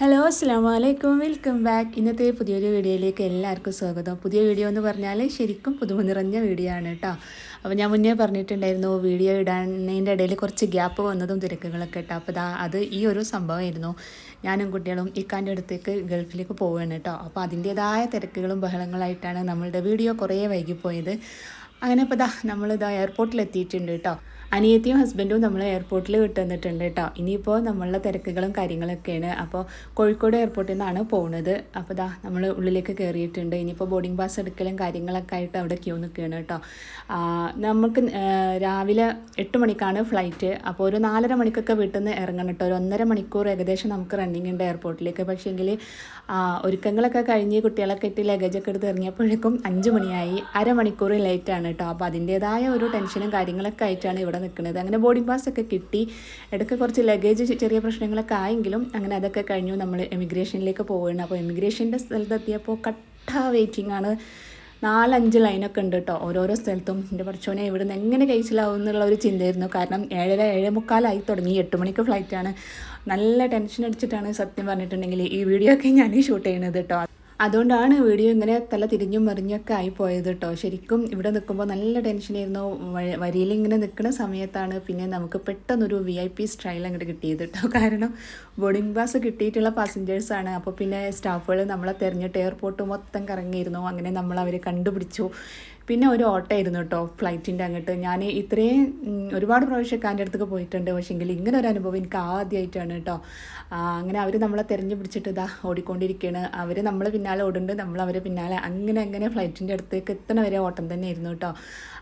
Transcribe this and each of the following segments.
Hello അസ്സാം വലൈക്കും welcome back ഇന്നത്തെ പുതിയൊരു വീഡിയോയിലേക്ക് എല്ലാവർക്കും സ്വാഗതം. പുതിയ വീഡിയോ എന്ന് പറഞ്ഞാൽ ശരിക്കും പുതുമ നിറഞ്ഞ വീഡിയോ ആണ് കേട്ടോ. അപ്പോൾ ഞാൻ മുന്നേ പറഞ്ഞിട്ടുണ്ടായിരുന്നു വീഡിയോ ഇടാനതിന്റെ ഇടയിൽ കുറച്ച് ഗ്യാപ്പ് വന്നതും തിരക്കുകളൊക്കെ കേട്ടോ. അപ്പോൾ അത് ഈ ഒരു സംഭവമായിരുന്നു. ഞാനും കുട്ടികളും ഇക്കാന്റെ അടുത്തേക്ക് ഗൾഫിലേക്ക് പോവുകയാണ് കേട്ടോ. അപ്പോൾ അതിന്റേതായ തിരക്കുകളും ബഹളങ്ങളായിട്ടാണ് നമ്മളുടെ വീഡിയോ കുറേ വൈകിപ്പോയത്. അങ്ങനെ ഇപ്പോൾ ദാ നമ്മളിതാ എയർപോർട്ടിൽ എത്തിയിട്ടുണ്ട് കേട്ടോ. അനിയത്തിയും ഹസ്ബൻഡും നമ്മൾ എയർപോർട്ടിൽ വിട്ടുവന്നിട്ടുണ്ട് കേട്ടോ ഇനിയിപ്പോൾ നമ്മളുടെ തിരക്കുകളും കാര്യങ്ങളൊക്കെയാണ്. അപ്പോൾ കോഴിക്കോട് എയർപോർട്ടിൽ നിന്നാണ് പോകുന്നത് അപ്പോൾ ദാ നമ്മൾ ഉള്ളിലേക്ക് കയറിയിട്ടുണ്ട് ഇനിയിപ്പോൾ ബോർഡിംഗ് പാസ് എടുക്കലും കാര്യങ്ങളൊക്കെ ആയിട്ട് അവിടെ ക്യൂ നിൽക്കുകയാണ് കേട്ടോ നമുക്ക് രാവിലെ എട്ട് മണിക്കാണ് ഫ്ലൈറ്റ് അപ്പോൾ ഒരു നാലര മണിക്കൊക്കെ വീട്ടിൽ നിന്ന് ഇറങ്ങണം കേട്ടോ ഒരു ഒന്നര മണിക്കൂർ ഏകദേശം നമുക്ക് റണ്ണിങ് ഉണ്ട് എയർപോർട്ടിലേക്ക് പക്ഷേങ്കിൽ ഒരുക്കങ്ങളൊക്കെ കഴിഞ്ഞ് കുട്ടികളൊക്കെ ഇട്ട് ലഗേജൊക്കെ എടുത്ത് ഇറങ്ങിയപ്പോഴേക്കും അഞ്ച് മണിയായി. അരമണിക്കൂർ ലേറ്റാണ് കേട്ടോ അപ്പോൾ അതിന്റേതായ ഒരു ടെൻഷനും കാര്യങ്ങളൊക്കെ ആയിട്ടാണ് ഇവിടെ നിൽക്കുന്നത്. അങ്ങനെ ബോർഡിംഗ് പാസ് ഒക്കെ കിട്ടി. ഇടയ്ക്ക് കുറച്ച് ലഗേജ് ചെറിയ പ്രശ്നങ്ങളൊക്കെ ആയെങ്കിലും അങ്ങനെ അതൊക്കെ കഴിഞ്ഞു. നമ്മൾ എമിഗ്രേഷനിലേക്ക് പോവുകയാണ്. അപ്പോൾ എമിഗ്രേഷന്റെ സ്ഥലത്തെത്തിയപ്പോൾ കട്ട വെയിറ്റിംഗ് ആണ്. നാലഞ്ച് ലൈനൊക്കെ ഉണ്ട് കേട്ടോ. ഓരോരോ സ്ഥലത്തും. എന്റെ പഠിച്ചോനെ ഇവിടെ നിന്ന് എങ്ങനെ കഴിച്ചിലാവും എന്നുള്ള ഒരു ചിന്തയായിരുന്നു. കാരണം ഏഴര ഏഴേ മുക്കാലായി തുടങ്ങി. എട്ട് മണിക്ക് ഫ്ലൈറ്റാണ് നല്ല ടെൻഷൻ അടിച്ചിട്ടാണ് സത്യം പറഞ്ഞിട്ടുണ്ടെങ്കിൽ ഈ വീഡിയോ ഒക്കെ ഞാൻ ഷൂട്ട് ചെയ്യുന്നത് കേട്ടോ. അതുകൊണ്ടാണ് വീഡിയോ ഇങ്ങനെ തല തിരിഞ്ഞും മറിഞ്ഞൊക്കെ ആയി പോയത് കേട്ടോ ശരിക്കും ഇവിടെ നിൽക്കുമ്പോൾ നല്ല ടെൻഷനായിരുന്നു വരിയിൽ ഇങ്ങനെ നിൽക്കുന്ന സമയത്താണ് പിന്നെ നമുക്ക് പെട്ടെന്നൊരു വി ഐ പി സ്റ്റൈൽ അങ്ങോട്ട് കിട്ടിയത് കേട്ടോ കാരണം ബോർഡിംഗ് പാസ് കിട്ടിയിട്ടുള്ള പാസഞ്ചേഴ്സാണ് അപ്പോൾ പിന്നെ സ്റ്റാഫുകൾ നമ്മളെ തിരഞ്ഞിട്ട് എയർപോർട്ട് മൊത്തം കറങ്ങിയിരുന്നു. അങ്ങനെ നമ്മൾ അവരെ കണ്ടുപിടിച്ചു. പിന്നെ ഒരു ഓട്ടമായിരുന്നു കേട്ടോ ഫ്ലൈറ്റിന്റെ അങ്ങോട്ട്. ഞാൻ ഇത്രയും ഒരുപാട് പ്രാവശ്യം എന്റെ അടുത്തൊക്കെ പോയിട്ടുണ്ട്. പക്ഷേ എങ്കിൽ ഇങ്ങനെ ഒരു അനുഭവം എനിക്ക് ആദ്യമായിട്ടാണ് കേട്ടോ. അങ്ങനെ അവർ നമ്മളെ തിരഞ്ഞു പിടിച്ചിട്ട് ഇതാ ഓടിക്കൊണ്ടിരിക്കുകയാണ് അവർ നമ്മൾ പിന്നാലെ ഓടുന്നുണ്ട് നമ്മൾ അവരെ പിന്നാലെ അങ്ങനെ അങ്ങനെ ഫ്ലൈറ്റിന്റെ അടുത്തേക്ക് എത്തണ വരെ ഓട്ടം തന്നെയായിരുന്നു കേട്ടോ. ആ,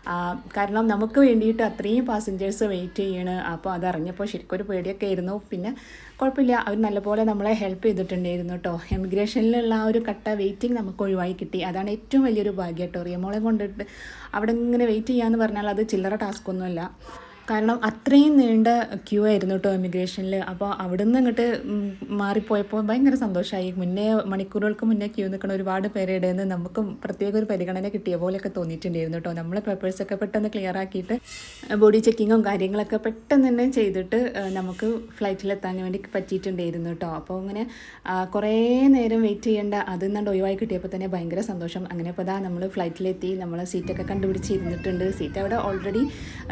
കാരണം നമുക്ക് വേണ്ടിയിട്ട് അത്രയും പാസഞ്ചേഴ്സ് വെയിറ്റ് ചെയ്യണ്. അപ്പോൾ അതറിഞ്ഞപ്പോൾ ശരിക്കും ഒരു പേടിയൊക്കെ ആയിരുന്നു. പിന്നെ കുഴപ്പമില്ല. അവർ നല്ലപോലെ നമ്മളെ ഹെൽപ്പ് ചെയ്തിട്ടുണ്ടായിരുന്നു കേട്ടോ എമിഗ്രേഷനിലുള്ള ആ ഒരു കട്ട വെയിറ്റിംഗ് നമുക്ക് ഒഴിവായി കിട്ടി. അതാണ് ഏറ്റവും വലിയൊരു ഭാഗ്യം കേട്ടോ റിയമോളെ കൊണ്ടിട്ട് അവിടെ ഇങ്ങനെ വെയിറ്റ് ചെയ്യാന്ന് പറഞ്ഞാൽ അത് ചില്ലറ ടാസ്ക് ഒന്നുമല്ല. കാരണം അത്രയും നീണ്ട ക്യൂ ആയിരുന്നു കേട്ടോ ഇമിഗ്രേഷനിൽ അപ്പോൾ അവിടെ നിന്ന് ഇങ്ങോട്ട് മാറിപ്പോയപ്പോൾ ഭയങ്കര സന്തോഷമായി മുന്നേ മണിക്കൂറുകൾക്ക് മുന്നേ ക്യൂ നിൽക്കുന്ന ഒരുപാട് പേരെ ഇടയിൽ നമുക്ക് പ്രത്യേക ഒരു പരിഗണന കിട്ടിയ പോലെയൊക്കെ തോന്നിയിട്ടുണ്ടായിരുന്നു കേട്ടോ നമ്മൾ പേപ്പേഴ്സൊക്കെ പെട്ടെന്ന് ക്ലിയർ ആക്കിയിട്ട് ബോഡി ചെക്കിങ്ങും കാര്യങ്ങളൊക്കെ പെട്ടെന്ന് തന്നെ ചെയ്തിട്ട് നമുക്ക് ഫ്ലൈറ്റിലെത്താൻ വേണ്ടി പറ്റിയിട്ടുണ്ടായിരുന്നു കേട്ടോ അപ്പോൾ അങ്ങനെ കുറേ നേരം വെയിറ്റ് ചെയ്യേണ്ട അതിൽ നിന്നുകൊണ്ട് ഒഴിവായി കിട്ടിയപ്പോൾ തന്നെ ഭയങ്കര സന്തോഷം. അങ്ങനെ ഇപ്പോൾ നമ്മൾ ഫ്ലൈറ്റിലെത്തി നമ്മൾ സീറ്റൊക്കെ കണ്ടുപിടിച്ച് ഇരുന്നിട്ടുണ്ട്. സീറ്റ് അവിടെ ഓൾറെഡി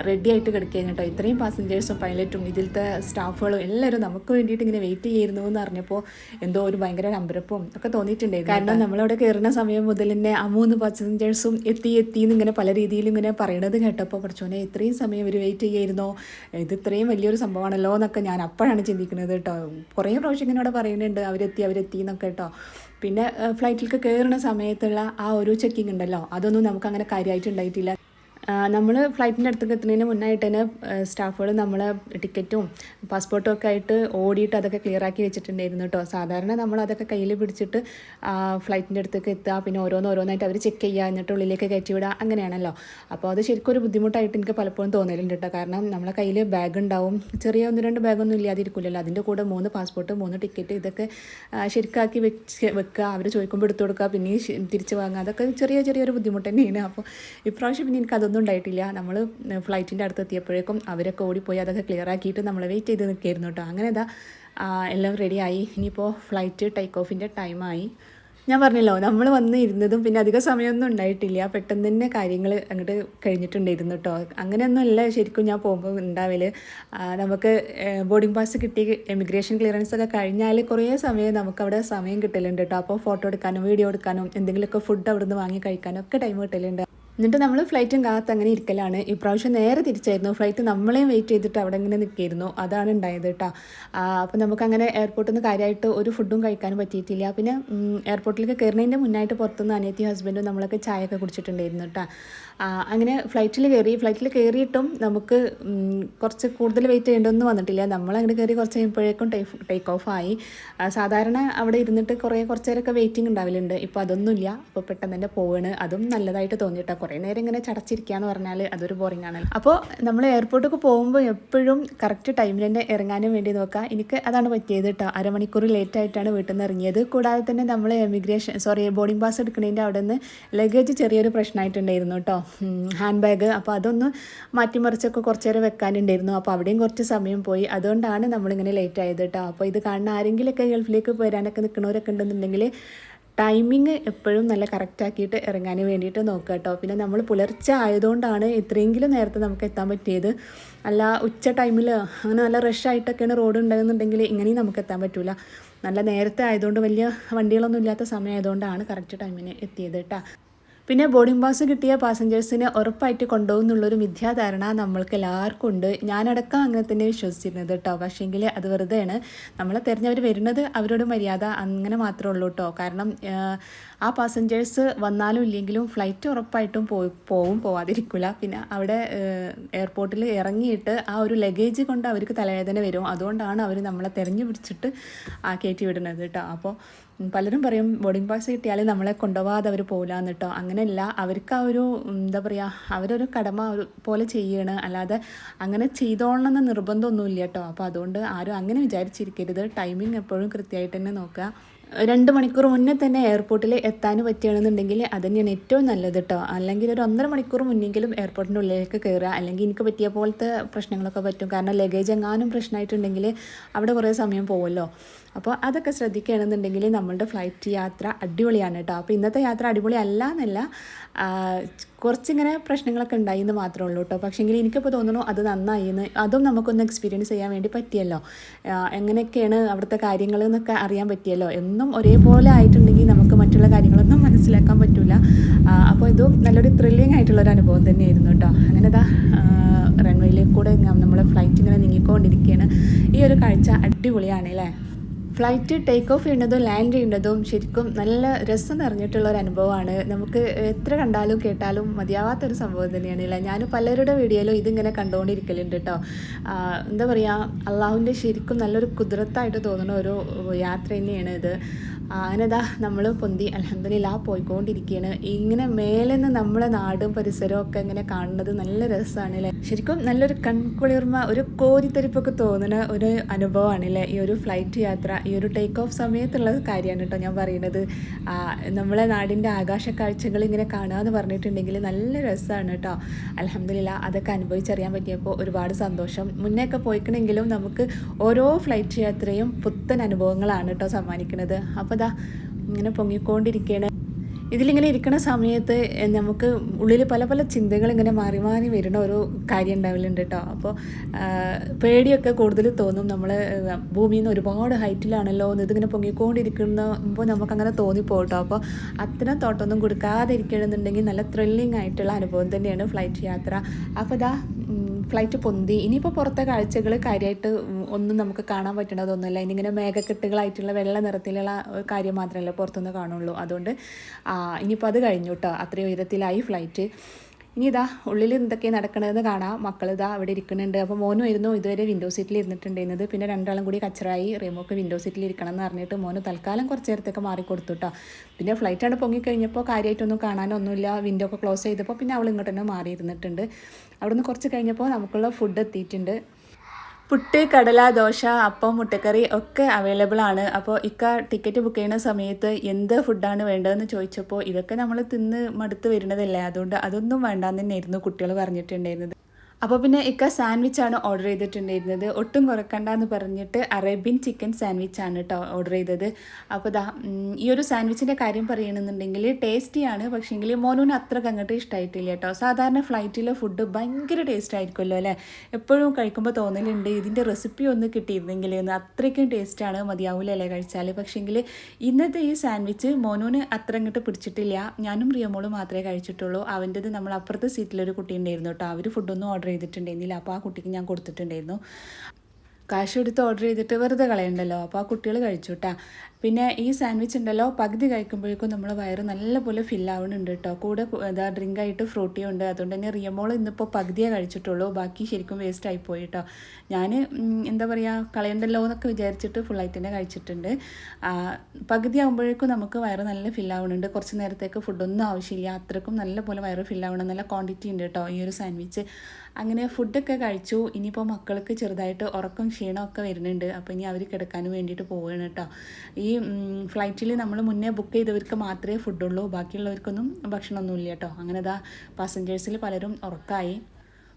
റെഡി ആയിട്ട് കിടക്കുകയാണ് കേട്ടോ ഇത്രയും പാസഞ്ചേഴ്സും പൈലറ്റും ഇതിലത്തെ സ്റ്റാഫുകളും എല്ലാവരും നമുക്ക് വേണ്ടിയിട്ട് ഇങ്ങനെ വെയിറ്റ് ചെയ്യുന്നു എന്ന് അറിഞ്ഞപ്പോൾ എന്തോ ഒരു ഭയങ്കര നമ്പരപ്പും ഒക്കെ തോന്നിയിട്ടുണ്ടായിരുന്നു കാരണം നമ്മളവിടെ കയറുന്ന സമയം മുതൽ തന്നെ ആ മൂന്ന് പാസഞ്ചേഴ്സും എത്തി എത്തി എന്ന് ഇങ്ങനെ പല രീതിയിലും ഇങ്ങനെ പറയണത് കേട്ടപ്പോൾ പഠിച്ചോനെ ഇത്രയും സമയം ഇവർ വെയിറ്റ് ചെയ്യായിരുന്നോ ഇത് ഇത്രയും വലിയൊരു സംഭവമാണല്ലോ എന്നൊക്കെ ഞാൻ അപ്പോഴാണ് ചിന്തിക്കുന്നത് കേട്ടോ. കുറേ പ്രാവശ്യം ഇങ്ങനെ അവിടെ പറയുന്നുണ്ട് അവരെത്തി അവരെത്തി എന്നൊക്കെ കേട്ടോ. പിന്നെ ഫ്ലൈറ്റിലേക്ക് കയറുന്ന സമയത്തുള്ള ആ ഒരു ചെക്കിംഗ് ഉണ്ടല്ലോ അതൊന്നും നമുക്ക് അങ്ങനെ കാര്യമായിട്ടുണ്ടായിട്ടില്ല നമ്മൾ ഫ്ലൈറ്റിന്റെ അടുത്തേക്ക് എത്തുന്നതിന് മുന്നായിട്ട് തന്നെ സ്റ്റാഫുകൾ നമ്മളെ ടിക്കറ്റും പാസ്പോർട്ടും ഒക്കെ ആയിട്ട് ഓടിയിട്ട് അതൊക്കെ ക്ലിയർ ആക്കി വെച്ചിട്ടുണ്ടായിരുന്നു കേട്ടോ സാധാരണ നമ്മൾ അതൊക്കെ കയ്യിൽ പിടിച്ചിട്ട് ഫ്ലൈറ്റിന്റെ അടുത്തേക്ക് എത്തുക പിന്നെ ഓരോന്നോരോന്നായിട്ട് അവർ ചെക്ക് ചെയ്യുക എന്നിട്ട് ഉള്ളിലേക്ക് കയറ്റി വിടുക അങ്ങനെയാണല്ലോ. അപ്പോൾ അത് ശരിക്കും ഒരു ബുദ്ധിമുട്ടായിട്ട് എനിക്ക് പലപ്പോഴും തോന്നലുണ്ട് കാരണം നമ്മളെ കയ്യിൽ ബാഗ് ഉണ്ടാവും. ചെറിയ ഒന്ന് രണ്ട് ബാഗൊന്നും ഇല്ലാതിരിക്കില്ലല്ലോ അതിന്റെ കൂടെ മൂന്ന് പാസ്പോർട്ട് മൂന്ന് ടിക്കറ്റ് ഇതൊക്കെ ശരിക്കാക്കി വെച്ച് വെക്കുക അവർ ചോദിക്കുമ്പോൾ എടുത്തു കൊടുക്കുക പിന്നെ തിരിച്ച് വാങ്ങുക അതൊക്കെ ചെറിയ ചെറിയൊരു ബുദ്ധിമുട്ട് തന്നെയാണ്. അപ്പോൾ ഇപ്രാവശ്യം പിന്നെ എനിക്ക് അതൊന്നും ഉണ്ടായിട്ടില്ല. നമ്മൾ ഫ്ലൈറ്റിന്റെ അടുത്ത് എത്തിയപ്പോഴേക്കും അവരൊക്കെ ഓടിപ്പോയി അതൊക്കെ ക്ലിയർ ആക്കിയിട്ട് നമ്മൾ വെയിറ്റ് ചെയ്ത് നിൽക്കുകയായിരുന്നു കേട്ടോ. അങ്ങനെ എന്താ എല്ലാം റെഡിയായി ഇനിയിപ്പോൾ ഫ്ലൈറ്റ് ടേക്ക് ഓഫിന്റെ ടൈമായി ഞാൻ പറഞ്ഞല്ലോ നമ്മൾ വന്ന് ഇരുന്നതും പിന്നെ അധികം സമയമൊന്നും ഉണ്ടായിട്ടില്ല. പെട്ടെന്ന് തന്നെ കാര്യങ്ങൾ അങ്ങോട്ട് കഴിഞ്ഞിട്ടുണ്ടായിരുന്നു കേട്ടോ. അങ്ങനെയൊന്നുമല്ല ശരിക്കും ഞാൻ പോകുമ്പോൾ ഉണ്ടാവില്ല നമുക്ക് ബോർഡിംഗ് പാസ് കിട്ടി എമിഗ്രേഷൻ ക്ലിയറൻസ് ഒക്കെ കഴിഞ്ഞാൽ കുറേ സമയം നമുക്ക് അവിടെ സമയം കിട്ടലുണ്ട് കേട്ടോ. അപ്പോൾ ഫോട്ടോ എടുക്കാനും വീഡിയോ എടുക്കാനും എന്തെങ്കിലുമൊക്കെ ഫുഡ് അവിടെ നിന്ന് വാങ്ങി കഴിക്കാനും ഒക്കെ ടൈം കിട്ടലുണ്ട്. എന്നിട്ട് നമ്മൾ ഫ്ലൈറ്റും കാത്ത് അങ്ങനെ ഇരിക്കലാണ്. ഇപ്രാവശ്യം നേരെ തിരിച്ചായിരുന്നു. ഫ്ലൈറ്റ് നമ്മളെയും വെയിറ്റ് ചെയ്തിട്ട് അവിടെ ഇങ്ങനെ നിൽക്കിയിരുന്നു. അതാണ് ഉണ്ടായത് കേട്ടോ അപ്പോൾ നമുക്കങ്ങനെ എയർപോർട്ടിൽ നിന്ന് കാര്യമായിട്ട് ഒരു ഫുഡും കഴിക്കാനും പറ്റിയിട്ടില്ല. പിന്നെ എയർപോർട്ടിലേക്ക് കയറുന്നതിന്റെ മുന്നായിട്ട് പുറത്തുനിന്ന് അനിയത്തി ഹസ്ബൻഡും നമ്മളൊക്കെ ചായയൊക്കെ കുടിച്ചിട്ടുണ്ടായിരുന്നു കേട്ടോ അങ്ങനെ ഫ്ലൈറ്റിൽ കയറി ഫ്ലൈറ്റിൽ കയറിയിട്ടും നമുക്ക് കുറച്ച് കൂടുതൽ വെയിറ്റ് ചെയ്യേണ്ടതൊന്നും വന്നിട്ടില്ല. നമ്മൾ അങ്ങോട്ട് കയറി കുറച്ച് കഴിയുമ്പോഴേക്കും ടേക്ക് ടേക്ക് ഓഫ് ആയി. സാധാരണ അവിടെ ഇരുന്നിട്ട് കുറേ കുറച്ച് നേരമൊക്കെ വെയിറ്റിംഗ് ഉണ്ടാവലുണ്ട്. ഇപ്പോൾ അതൊന്നുമില്ല. അപ്പോൾ പെട്ടെന്ന് തന്നെ പോവാണ്. അതും നല്ലതായിട്ട് തോന്നിയിട്ടാണ് കുറേ നേരം ഇങ്ങനെ ചടച്ചിരിക്കുക എന്ന് പറഞ്ഞാൽ അതൊരു ബോറിംഗ് ആണ് അപ്പോൾ നമ്മൾ എയർപോർട്ടൊക്കെ പോകുമ്പോൾ എപ്പോഴും കറക്റ്റ് ടൈമിൽ തന്നെ ഇറങ്ങാനും വേണ്ടി നോക്കുക എനിക്ക് അതാണ് പറ്റിയത് കേട്ടോ അരമണിക്കൂർ ലേറ്റ് ആയിട്ടാണ് വീട്ടിൽ നിന്ന് ഇറങ്ങിയത്. കൂടാതെ തന്നെ നമ്മൾ എമിഗ്രേഷൻ സോറി ബോർഡിംഗ് പാസ് എടുക്കുന്നതിന്റെ അവിടെ നിന്ന് ലഗേജ് ചെറിയൊരു പ്രശ്നമായിട്ടുണ്ടായിരുന്നു കേട്ടോ ഹാൻഡ് ബാഗ് അപ്പോൾ അതൊന്ന് മാറ്റിമറിച്ചൊക്കെ കുറച്ച് നേരം വെക്കാനുണ്ടായിരുന്നു. അപ്പോൾ അവിടെയും കുറച്ച് സമയം പോയി. അതുകൊണ്ടാണ് നമ്മളിങ്ങനെ ലേറ്റ് ആയത് കേട്ടോ അപ്പോൾ ഇത് കാണുന്ന ആരെങ്കിലുമൊക്കെ ഗൾഫിലേക്ക് വരാനൊക്കെ നിൽക്കുന്നവരൊക്കെ ഉണ്ടെന്നുണ്ടെങ്കിൽ ടൈമിങ് എപ്പോഴും നല്ല കറക്റ്റാക്കിയിട്ട് ഇറങ്ങാൻ വേണ്ടിയിട്ട് നോക്കുക കേട്ടോ പിന്നെ നമ്മൾ പുലർച്ചെ ആയതുകൊണ്ടാണ് ഇത്രയെങ്കിലും നേരത്തെ നമുക്ക് എത്താൻ പറ്റിയത്. അല്ല ഉച്ച ടൈമിൽ അങ്ങനെ നല്ല റഷ് ആയിട്ടൊക്കെയാണ് റോഡ് ഉണ്ടാകുന്നുണ്ടെങ്കിൽ ഇങ്ങനെയും നമുക്ക് എത്താൻ പറ്റില്ല നല്ല നേരത്തെ ആയതുകൊണ്ട് വലിയ വണ്ടികളൊന്നും ഇല്ലാത്ത സമയമായതുകൊണ്ടാണ് കറക്റ്റ് ടൈമിന് എത്തിയത് കേട്ടോ പിന്നെ ബോർഡിംഗ് പാസ് കിട്ടിയ പാസഞ്ചേഴ്സിനെ ഉറപ്പായിട്ട് കൊണ്ടുപോകുന്നുള്ളൊരു മിഥ്യാധാരണ നമ്മൾക്ക് എല്ലാവർക്കും ഉണ്ട് ഞാനടക്കം അങ്ങനെ തന്നെ വിശ്വസിച്ചിരുന്നത് കേട്ടോ പക്ഷേങ്കിൽ അത് വെറുതെയാണ്. നമ്മളെ തിരഞ്ഞവർ വരുന്നത് അവരോട് മര്യാദ അങ്ങനെ മാത്രമേ ഉള്ളൂ കേട്ടോ കാരണം ആ പാസഞ്ചേഴ്സ് വന്നാലും ഇല്ലെങ്കിലും ഫ്ലൈറ്റ് ഉറപ്പായിട്ടും പോയി പോവും പോവാതിരിക്കില്ല പിന്നെ അവിടെ എയർപോർട്ടിൽ ഇറങ്ങിയിട്ട് ആ ഒരു ലഗേജ് കൊണ്ട് അവർക്ക് തലവേദന വരും. അതുകൊണ്ടാണ് അവർ നമ്മളെ തിരഞ്ഞു പിടിച്ചിട്ട് ആ കയറ്റി വിടുന്നത് കേട്ടോ അപ്പോൾ പലരും പറയും ബോർഡിംഗ് പാസ് കിട്ടിയാൽ നമ്മളെ കൊണ്ടുപോകാതെ അവർ പോകില്ല എന്നിട്ടോ അങ്ങനെയല്ല അവർക്ക് ആ ഒരു എന്താ പറയുക അവരൊരു കടമ പോലെ ചെയ്യണം. അല്ലാതെ അങ്ങനെ ചെയ്തോളണം എന്ന നിർബന്ധമൊന്നുമില്ല കേട്ടോ അപ്പോൾ അതുകൊണ്ട് ആരും അങ്ങനെ വിചാരിച്ചിരിക്കരുത്. ടൈമിംഗ് എപ്പോഴും കൃത്യമായിട്ട് തന്നെ നോക്കുക. രണ്ട് മണിക്കൂർ മുന്നേ തന്നെ എയർപോർട്ടിൽ എത്താൻ പറ്റുകയാണെന്നുണ്ടെങ്കിൽ അത് തന്നെയാണ് ഏറ്റവും നല്ലത് കേട്ടോ അല്ലെങ്കിൽ ഒരു ഒന്നര മണിക്കൂർ മുന്നെങ്കിലും എയർപോർട്ടിന്റെ ഉള്ളിലേക്ക് കയറുക അല്ലെങ്കിൽ എനിക്ക് പറ്റിയ പോലത്തെ പ്രശ്നങ്ങളൊക്കെ പറ്റും. കാരണം ലഗേജ് എങ്ങാനും പ്രശ്നമായിട്ടുണ്ടെങ്കിൽ അവിടെ കുറേ സമയം പോകുമല്ലോ അപ്പോൾ അതൊക്കെ ശ്രദ്ധിക്കുകയാണെന്നുണ്ടെങ്കിൽ നമ്മളുടെ ഫ്ലൈറ്റ് യാത്ര അടിപൊളിയാണ് കേട്ടോ അപ്പോൾ ഇന്നത്തെ യാത്ര അടിപൊളി അല്ല എന്നല്ല കുറച്ചിങ്ങനെ പ്രശ്നങ്ങളൊക്കെ ഉണ്ടായി എന്ന് മാത്രമേ ഉള്ളൂ കേട്ടോ പക്ഷേങ്കിൽ എനിക്കിപ്പോൾ തോന്നുന്നു അത് നന്നായി എന്ന് അതും നമുക്കൊന്ന് എക്സ്പീരിയൻസ് ചെയ്യാൻ വേണ്ടി പറ്റിയല്ലോ. എങ്ങനെയൊക്കെയാണ് അവിടുത്തെ കാര്യങ്ങൾ എന്നൊക്കെ അറിയാൻ പറ്റിയല്ലോ. എന്നും ഒരേപോലെ ആയിട്ടുണ്ടെങ്കിൽ നമുക്ക് മറ്റുള്ള കാര്യങ്ങളൊന്നും മനസ്സിലാക്കാൻ പറ്റില്ല അപ്പോൾ ഇതും നല്ലൊരു ത്രില്ലിംഗ് ആയിട്ടുള്ളൊരു അനുഭവം തന്നെയായിരുന്നു കേട്ടോ അങ്ങനെ ഇതാ റൺവേയിലേക്ക് കൂടെ നമ്മളെ ഫ്ലൈറ്റ് ഇങ്ങനെ നീങ്ങിക്കൊണ്ടിരിക്കുകയാണ് ഈ ഒരു കാഴ്ച അടിപൊളിയാണ് അല്ലേ ഫ്ലൈറ്റ് ടേക്ക് ഓഫ് ചെയ്യുന്നതും ലാൻഡ് ചെയ്യുന്നതും ശരിക്കും നല്ല രസം നിറഞ്ഞിട്ടുള്ള ഒരു അനുഭവമാണ്. നമുക്ക് എത്ര കണ്ടാലും കേട്ടാലും മതിയാവാത്തൊരു സംഭവം തന്നെയാണ് അല്ലേ? ഞാൻ പലരുടെ വീഡിയോയിലും ഇതിങ്ങനെ കണ്ടുകൊണ്ടിരിക്കലുണ്ട് കേട്ടോ എന്താ പറയുക അള്ളാഹുവിന്റെ ശരിക്കും നല്ലൊരു കുതിരത്തായിട്ട് തോന്നുന്ന ഒരു യാത്ര തന്നെയാണ് ഇത്. അങ്ങനെതാ നമ്മൾ പൊന്തി അലഹമില്ല പോയിക്കൊണ്ടിരിക്കുകയാണ് ഇങ്ങനെ മേലെ നിന്ന് നമ്മളെ നാടും പരിസരവും ഒക്കെ ഇങ്ങനെ കാണുന്നത് നല്ല രസമാണ് അല്ലേ? ശരിക്കും നല്ലൊരു കൺകുളിർമ ഒരു കോരിത്തരിപ്പൊക്കെ തോന്നുന്ന ഒരു അനുഭവമാണ് അല്ലേ? ഈ ഒരു ഫ്ലൈറ്റ് യാത്ര ഈ ഒരു ടേക്ക് ഓഫ് സമയത്തുള്ള കാര്യമാണ് കേട്ടോ ഞാൻ പറയുന്നത്. നമ്മളെ നാടിന്റെ ആകാശ കാഴ്ചകൾ ഇങ്ങനെ കാണുക എന്ന് പറഞ്ഞിട്ടുണ്ടെങ്കിൽ നല്ല രസമാണ് കേട്ടോ. അലഹമില്ല അതൊക്കെ അനുഭവിച്ചറിയാൻ പറ്റിയപ്പോൾ ഒരുപാട് സന്തോഷം. മുന്നേ ഒക്കെ പോയിക്കണമെങ്കിലും നമുക്ക് ഓരോ ഫ്ലൈറ്റ് യാത്രയും പുത്തൻ അനുഭവങ്ങളാണ് കേട്ടോ സമ്മാനിക്കുന്നത്. അപ്പോൾ ഇതാ ഇങ്ങനെ പൊങ്ങിക്കൊണ്ടിരിക്കുകയാണ് ഇതിലിങ്ങനെ ഇരിക്കുന്ന സമയത്ത് നമുക്ക് ഉള്ളിൽ പല പല ചിന്തകൾ ഇങ്ങനെ മാറി മാറി വരുന്ന ഒരു കാര്യം ഉണ്ടാവലുണ്ട് കേട്ടോ അപ്പോൾ പേടിയൊക്കെ കൂടുതൽ തോന്നും നമ്മൾ ഭൂമിയിൽ നിന്ന് ഒരുപാട് ഹൈറ്റിലാണല്ലോ എന്ന് ഇതിങ്ങനെ പൊങ്ങിക്കൊണ്ടിരിക്കുന്ന പൊങ്ങിക്കൊണ്ടിരിക്കുമ്പോൾ നമുക്കങ്ങനെ തോന്നിപ്പോട്ടോ അപ്പോൾ അത്തരം തോട്ടമൊന്നും കൊടുക്കാതിരിക്കണമെന്നുണ്ടെങ്കിൽ നല്ല ത്രില്ലിംഗ് ആയിട്ടുള്ള അനുഭവം തന്നെയാണ് ഫ്ലൈറ്റ് യാത്ര. അപ്പോൾ ഇതാ ഫ്ലൈറ്റ് പൊന്തി. ഇനിയിപ്പോൾ പുറത്തെ കാഴ്ചകൾ കാര്യമായിട്ട് ഒന്നും നമുക്ക് കാണാൻ പറ്റണതൊന്നുമല്ല. ഇനിങ്ങനെ മേഘക്കെട്ടുകളായിട്ടുള്ള വെള്ള നിറത്തിലുള്ള കാര്യം മാത്രമല്ല പുറത്തുനിന്ന് കാണുള്ളൂ. അതുകൊണ്ട് ഇനിയിപ്പോൾ അത് കഴിഞ്ഞു കേട്ടോ അത്രയും ഉയരത്തിലായി ഫ്ലൈറ്റ്. ഇനി ഇതാ ഉള്ളിൽ എന്തൊക്കെയാണ് നടക്കണതെന്ന് കാണാം. മക്കൾ ഇതാ അവിടെ ഇരിക്കുന്നുണ്ട്. അപ്പോൾ മോനും ആയിരുന്നു ഇതുവരെ വിൻഡോ സീറ്റിൽ ഇരുന്നിട്ടുണ്ടായിരുന്നത്. പിന്നെ രണ്ടാളും കൂടി കച്ചറായി. റിമോക്ക് വിൻഡോ സീറ്റിൽ ഇരിക്കണം എന്ന് പറഞ്ഞിട്ട് മോന് തൽക്കാലം കുറച്ച് നേരത്തേക്ക് മാറിക്കൊടുത്തു കേട്ടോ പിന്നെ ഫ്ലൈറ്റ് അവിടെ പൊങ്ങിക്കഴിഞ്ഞപ്പോൾ കാര്യമായിട്ടൊന്നും കാണാനൊന്നുമില്ല. വിൻഡോ ഒക്കെ ക്ലോസ് ചെയ്തപ്പോൾ പിന്നെ അവൾ ഇങ്ങോട്ട് തന്നെ മാറിയിരുന്നിട്ടുണ്ട്. അവിടുന്ന് കുറച്ച് കഴിഞ്ഞപ്പോൾ നമുക്കുള്ള ഫുഡ് എത്തിയിട്ടുണ്ട്. പുട്ട് കടല ദോശ അപ്പം മുട്ടക്കറി ഒക്കെ അവൈലബിൾ ആണ്. അപ്പോൾ ഇക്ക ടിക്കറ്റ് ബുക്ക് ചെയ്യുന്ന സമയത്ത് എന്ത് ഫുഡാണ് വേണ്ടതെന്ന് ചോദിച്ചപ്പോൾ ഇതൊക്കെ നമ്മൾ തിന്ന് മടുത്ത് വരുന്നതല്ലേ. അതുകൊണ്ട് അതൊന്നും വേണ്ടാന്ന് തന്നെയായിരുന്നു കുട്ടികൾ പറഞ്ഞിട്ടുണ്ടായിരുന്നത്. അപ്പോൾ പിന്നെ ഇക്ക സാൻഡ്വിച്ച് ആണ് ഓർഡർ ചെയ്തിട്ടുണ്ടായിരുന്നത്. ഒട്ടും കുറക്കണ്ട എന്ന് പറഞ്ഞിട്ട് അറേബ്യൻ ചിക്കൻ സാൻഡ്വിച്ച് ആണ് കേട്ടോ ഓർഡർ ചെയ്തത്. അപ്പോൾ ദാ ഈ ഒരു സാൻഡ്വിച്ചിന്റെ കാര്യം പറയണമെന്നുണ്ടെങ്കിൽ ടേസ്റ്റിയാണ് പക്ഷേങ്കിൽ മോനൂന് അത്രയ്ക്ക് അങ്ങോട്ട് ഇഷ്ടമായിട്ടില്ല കേട്ടോ സാധാരണ ഫ്ലൈറ്റിലെ ഫുഡ് ഭയങ്കര ടേസ്റ്റ് ആയിരിക്കുമല്ലോ അല്ലേ? എപ്പോഴും കഴിക്കുമ്പോൾ തോന്നലുണ്ട് ഇതിന്റെ റെസിപ്പി ഒന്ന് കിട്ടിയിരുന്നെങ്കിൽ ഒന്ന് അത്രയ്ക്കും ആണ് മതിയാവില്ല അല്ലേ കഴിച്ചാൽ പക്ഷേങ്കിൽ ഇന്നത്തെ ഈ സാൻഡ്വിച്ച് മോനൂന് അത്ര അങ്ങോട്ട് പിടിച്ചിട്ടില്ല. ഞാനും റിയമോളും മാത്രമേ കഴിച്ചിട്ടുള്ളൂ. അവന്റെത് നമ്മൾ അപ്പുറത്തെ സീറ്റിലൊരു കുട്ടി ഉണ്ടായിരുന്നു കേട്ടോ അവർ ഫുഡൊന്നും ഓർഡർ ചെയ്തിട്ടുണ്ടായിരുന്നില്ല. അപ്പോൾ ആ കുട്ടിക്ക് ഞാൻ കൊടുത്തിട്ടുണ്ടായിരുന്നു. കാശ് കൊടുത്ത് ഓർഡർ ചെയ്തിട്ട് വെറുതെ കളയണ്ടല്ലോ. അപ്പോൾ ആ കുട്ടികൾ കഴിച്ചു കേട്ടാ പിന്നെ ഈ സാൻഡ്വിച്ച് ഉണ്ടല്ലോ പകുതി കഴിക്കുമ്പോഴേക്കും നമ്മൾ വയറ് നല്ലപോലെ ഫില്ലാവുന്നുണ്ട് കേട്ടോ കൂടെ ഇതാ ഡ്രിങ്ക് ആയിട്ട് ഫ്രൂട്ടി ഉണ്ട്. അതുകൊണ്ട് തന്നെ റിയമോൾ ഇന്നിപ്പോൾ പകുതിയേ കഴിച്ചിട്ടുള്ളൂ. ബാക്കി ശരിക്കും വേസ്റ്റ് ആയിപ്പോയി കേട്ടോ ഞാൻ എന്താ പറയുക കളയണ്ടല്ലോ എന്നൊക്കെ വിചാരിച്ചിട്ട് ഫുള്ളായിട്ട് തന്നെ കഴിച്ചിട്ടുണ്ട്. പകുതി ആകുമ്പോഴേക്കും നമുക്ക് വയറ് നല്ല ഫില്ലാവുന്നുണ്ട് കുറച്ച് നേരത്തേക്ക് ഫുഡൊന്നും ആവശ്യമില്ല. അത്രക്കും നല്ലപോലെ വയറ് ഫില്ലാവണം നല്ല ക്വാണ്ടിറ്റി ഉണ്ട് കേട്ടോ ഈ ഒരു സാൻഡ്വിച്ച് അങ്ങനെ ഫുഡൊക്കെ കഴിച്ചു. ഇനിയിപ്പോൾ മക്കൾക്ക് ചെറുതായിട്ട് ഉറക്കം ക്ഷീണമൊക്കെ വരുന്നുണ്ട്. അപ്പോൾ ഇനി അവർ കിടക്കാനും വേണ്ടിയിട്ട് പോവുകയാണ് കേട്ടോ. ഈ ഫ്ലൈറ്റിൽ നമ്മൾ മുന്നേ ബുക്ക് ചെയ്തവർക്ക് മാത്രമേ ഫുഡുള്ളൂ. ബാക്കിയുള്ളവർക്കൊന്നും ഭക്ഷണമൊന്നുമില്ല കേട്ടോ. അങ്ങനെ ഇതാ പാസഞ്ചേഴ്സിൽ പലരും ഉറക്കമായി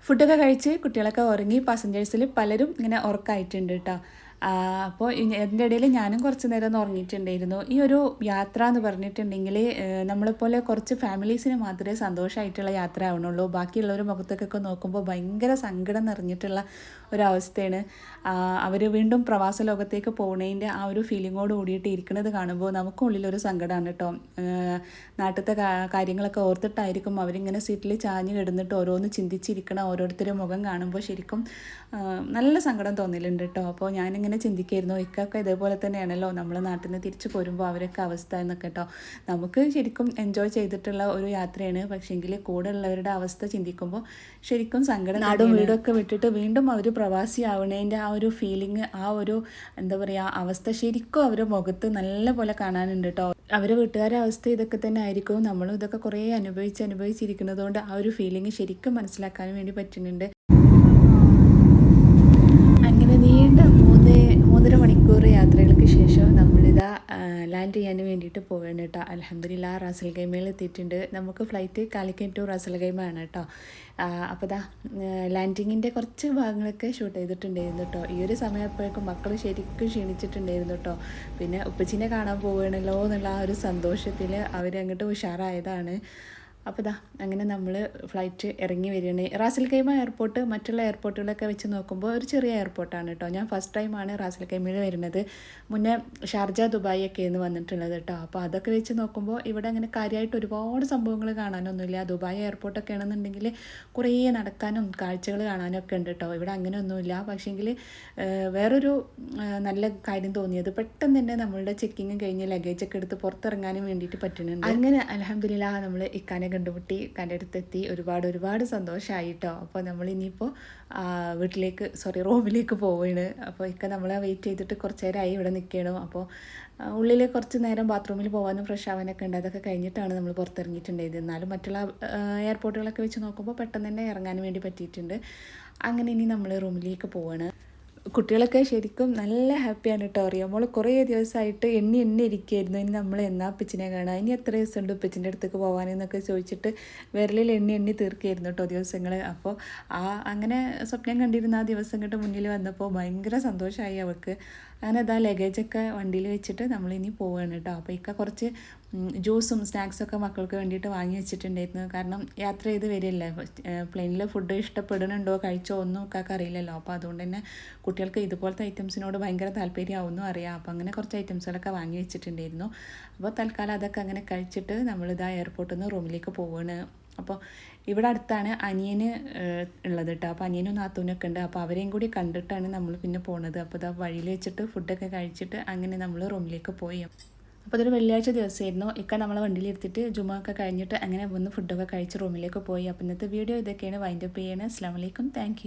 ഫുഡൊക്കെ കഴിച്ച് കുട്ടികളൊക്കെ ഉറങ്ങി പാസഞ്ചേഴ്സിൽ പലരും ഇങ്ങനെ ഉറക്കമായിട്ടുണ്ട് കേട്ടോ. അപ്പോൾ അതിന്റെ ഇടയിൽ ഞാനും കുറച്ച് നേരം ഉറങ്ങിയിട്ടുണ്ടായിരുന്നു. ഈ ഒരു യാത്ര എന്ന് പറഞ്ഞിട്ടുണ്ടെങ്കിൽ നമ്മളെപ്പോലെ കുറച്ച് ഫാമിലീസിന് മാത്രമേ സന്തോഷമായിട്ടുള്ള യാത്ര ആവണുള്ളൂ. ബാക്കിയുള്ളവർ മുഖത്തേക്കൊക്കെ നോക്കുമ്പോൾ ഭയങ്കര സങ്കടം നിറഞ്ഞിട്ടുള്ള ഒരവസ്ഥയാണ് അവർ വീണ്ടും പ്രവാസ ലോകത്തേക്ക് പോകുന്നതിന്റെ ആ ഒരു ഫീലിങ്ങോട് കൂടിയിട്ട് ഇരിക്കുന്നത് കാണുമ്പോൾ നമുക്കുള്ളിലൊരു സങ്കടമാണ് കേട്ടോ നാട്ടിലത്തെ കാര്യങ്ങളൊക്കെ ഓർത്തിട്ടായിരിക്കും അവരിങ്ങനെ സീറ്റിൽ ചാഞ്ഞ് കിടന്നിട്ട് ഓരോന്ന് ചിന്തിച്ചിരിക്കണം ഓരോരുത്തരുടെ മുഖം കാണുമ്പോൾ ശരിക്കും നല്ല സങ്കടം തോന്നിയിട്ടുണ്ട് കേട്ടോ അപ്പോൾ ഞാനിങ്ങനെ ചിന്തിക്കായിരുന്നു ഇക്കൊക്കെ ഇതേപോലെ തന്നെയാണല്ലോ നമ്മൾ നാട്ടിൽ നിന്ന് തിരിച്ചു പോരുമ്പോൾ അവരൊക്കെ അവസ്ഥ എന്നൊക്കെ കേട്ടോ നമുക്ക് ശരിക്കും എൻജോയ് ചെയ്തിട്ടുള്ള ഒരു യാത്രയാണ്. പക്ഷേങ്കിൽ കൂടെ ഉള്ളവരുടെ അവസ്ഥ ചിന്തിക്കുമ്പോൾ ശരിക്കും സങ്കടം നാടും വീടൊക്കെ വിട്ടിട്ട് വീണ്ടും അവർ പ്രവാസിയാവണേന്റെ ആ ഒരു ഫീലിംഗ് ആ ഒരു എന്താ പറയുക അവസ്ഥ ശരിക്കും അവരുടെ മുഖത്ത് നല്ല പോലെ കാണാനുണ്ട് കേട്ടോ അവരെ വീട്ടുകാരുടെ അവസ്ഥ ഇതൊക്കെ തന്നെ ആയിരിക്കും. നമ്മളും ഇതൊക്കെ കുറേ അനുഭവിച്ച് അനുഭവിച്ചിരിക്കുന്നതുകൊണ്ട് ആ ഒരു ഫീലിംഗ് ശരിക്കും മനസ്സിലാക്കാൻ വേണ്ടി പറ്റുന്നുണ്ട് അങ്ങനെ നീണ്ട മൂന്ന് മൂന്നര മണിക്കൂർ യാത്രകൾക്ക് ശേഷം നമ്മളിതാ ലാൻഡ് ചെയ്യാൻ വേണ്ടിയിട്ട് പോവുകയാണ് കേട്ടോ അലഹമ്മദില്ല റാസൽ ഗൈമയിൽ എത്തിയിട്ടുണ്ട് നമുക്ക് ഫ്ലൈറ്റ് കാലിക്കറ്റ് ടു റാസൽ ഗൈമാണ് കേട്ടോ അപ്പോൾ ദാ ലാൻഡിങ്ങിന്റെ കുറച്ച് ഭാഗങ്ങളൊക്കെ ഷൂട്ട് ചെയ്തിട്ടുണ്ടായിരുന്നു കേട്ടോ ഈ ഒരു സമയപ്പോഴേക്കും മക്കൾ ശരിക്കും ക്ഷീണിച്ചിട്ടുണ്ടായിരുന്നു കേട്ടോ പിന്നെ ഉപ്പച്ചിനെ കാണാൻ പോവുകയാണല്ലോ എന്നുള്ള ആ ഒരു സന്തോഷത്തിൽ അവരങ്ങോട്ട് ഉഷാറായതാണ്. അപ്പോൾ ഇതാ അങ്ങനെ നമ്മൾ ഫ്ലൈറ്റ് ഇറങ്ങി വരികയാണ്. റാസൽ കൈമ എയർപോർട്ട് മറ്റുള്ള എയർപോർട്ടുകളൊക്കെ വെച്ച് നോക്കുമ്പോൾ ഒരു ചെറിയ എയർപോർട്ടാണ് കേട്ടോ ഞാൻ ഫസ്റ്റ് ടൈമാണ് റാസൽ കൈമയിൽ വരുന്നത്. മുന്നേ ഷാർജ ദുബായ് എന്ന് വന്നിട്ടുള്ളത് കേട്ടോ അപ്പോൾ അതൊക്കെ വെച്ച് നോക്കുമ്പോൾ ഇവിടെ അങ്ങനെ കാര്യമായിട്ട് ഒരുപാട് സംഭവങ്ങൾ കാണാനൊന്നുമില്ല. ദുബായ് എയർപോർട്ടൊക്കെ ആണെന്നുണ്ടെങ്കിൽ കുറേ നടക്കാനും കാഴ്ചകൾ കാണാനും ഒക്കെ ഉണ്ട് കേട്ടോ ഇവിടെ അങ്ങനെയൊന്നുമില്ല. പക്ഷേങ്കിൽ വേറൊരു നല്ല കാര്യം തോന്നിയത് പെട്ടെന്ന് തന്നെ നമ്മളുടെ ചെക്കിങ് കഴിഞ്ഞ് ലഗേജൊക്കെ എടുത്ത് പുറത്തിറങ്ങാനും വേണ്ടിയിട്ട് പറ്റുന്നുണ്ട്. അങ്ങനെ അലഹമില്ല നമ്മൾ ഇക്കാനെ കണ്ടുമുട്ടി കന്റെ അടുത്തെത്തി. ഒരുപാട് ഒരുപാട് സന്തോഷമായിട്ടോ അപ്പോൾ നമ്മൾ ഇനിയിപ്പോൾ വീട്ടിലേക്ക് സോറി റൂമിലേക്ക് പോവുകയാണ്. അപ്പോൾ ഇക്ക നമ്മളെ വെയിറ്റ് ചെയ്തിട്ട് കുറച്ച് നേരമായി ഇവിടെ നിൽക്കണം അപ്പോൾ ഉള്ളിൽ കുറച്ച് നേരം ബാത്റൂമിൽ പോകാനും ഫ്രഷ് ആവാനൊക്കെ ഉണ്ട്. അതൊക്കെ കഴിഞ്ഞിട്ടാണ് നമ്മൾ പുറത്തിറങ്ങിയിട്ടുണ്ടായത്. എന്നാലും മറ്റുള്ള എയർപോർട്ടുകളൊക്കെ വെച്ച് നോക്കുമ്പോൾ പെട്ടെന്ന് തന്നെ ഇറങ്ങാൻ വേണ്ടി പറ്റിയിട്ടുണ്ട്. അങ്ങനെ ഇനി നമ്മൾ റൂമിലേക്ക് പോവാണ്. കുട്ടികളൊക്കെ ശരിക്കും നല്ല ഹാപ്പിയാണ് കേട്ടോ അറിയാം. നമ്മൾ കുറേ ദിവസമായിട്ട് എണ്ണി എണ്ണി ഇരിക്കുകയായിരുന്നു ഇനി നമ്മൾ എന്നാ പിച്ചിനെ കാണാം? ഇനി എത്ര ദിവസമുണ്ട് ഉപ്പച്ചിന്റെ അടുത്തേക്ക് പോകാനെന്നൊക്കെ ചോദിച്ചിട്ട് വിരലിൽ എണ്ണി എണ്ണി തീർക്കുകയായിരുന്നു കേട്ടോ ദിവസങ്ങൾ അപ്പോൾ ആ അങ്ങനെ സ്വപ്നം കണ്ടിരുന്ന ആ ദിവസം കേട്ട് മുന്നിൽ വന്നപ്പോൾ ഭയങ്കര സന്തോഷമായി അവൾക്ക്. അങ്ങനെ അതാ ലഗേജൊക്കെ വണ്ടിയിൽ വെച്ചിട്ട് നമ്മളിനി പോവുകയാണ് കേട്ടോ അപ്പോൾ ഇക്ക കുറച്ച് ജ്യൂസും സ്നാക്സൊക്കെ മക്കൾക്ക് വേണ്ടിയിട്ട് വാങ്ങി വെച്ചിട്ടുണ്ടായിരുന്നു. കാരണം യാത്ര ചെയ്ത് വരില്ല പ്ലെയിനിൽ ഫുഡ് ഇഷ്ടപ്പെടുന്നുണ്ടോ കഴിച്ചോ ഒന്നും ഒക്കെ അറിയില്ലല്ലോ. അപ്പോൾ അതുകൊണ്ട് തന്നെ കുട്ടികൾക്ക് ഇതുപോലത്തെ ഐറ്റംസിനോട് ഭയങ്കര താല്പര്യമാവുമെന്നും അറിയാം. അപ്പോൾ അങ്ങനെ കുറച്ച് ഐറ്റംസുകളൊക്കെ വാങ്ങി വെച്ചിട്ടുണ്ടായിരുന്നു. അപ്പോൾ തൽക്കാലം അതൊക്കെ അങ്ങനെ കഴിച്ചിട്ട് നമ്മളിതാ എയർപോർട്ടിൽ നിന്ന് റൂമിലേക്ക് പോവുകയാണ് അപ്പോൾ ഇവിടെ അടുത്താണ് അനിയന് ഉള്ളത് കേട്ടോ അപ്പോൾ അനിയനും നാത്തൂനൊക്കെ ഉണ്ട്. അപ്പോൾ അവരെയും കൂടി കണ്ടിട്ടാണ് നമ്മൾ പിന്നെ പോണത്. അപ്പോൾ ഇതാ വഴിയിൽ വെച്ചിട്ട് ഫുഡൊക്കെ കഴിച്ചിട്ട് അങ്ങനെ നമ്മൾ റൂമിലേക്ക് പോയി. അപ്പോൾ അതൊരു വെള്ളിയാഴ്ച ദിവസമായിരുന്നു. ഇക്ക നമ്മളെ വണ്ടിയിൽ എടുത്തിട്ട് ജുമ ഒക്കെ കഴിഞ്ഞിട്ട് അങ്ങനെ വന്ന് ഫുഡൊക്കെ കഴിച്ച് റൂമിലേക്ക് പോയി. അപ്പോൾ ഇന്നത്തെ വീഡിയോ ഇതൊക്കെയാണ്. വൈൻഡപ്പ് ചെയ്യണേ. അസ്സാം വലൈക്കും താങ്ക്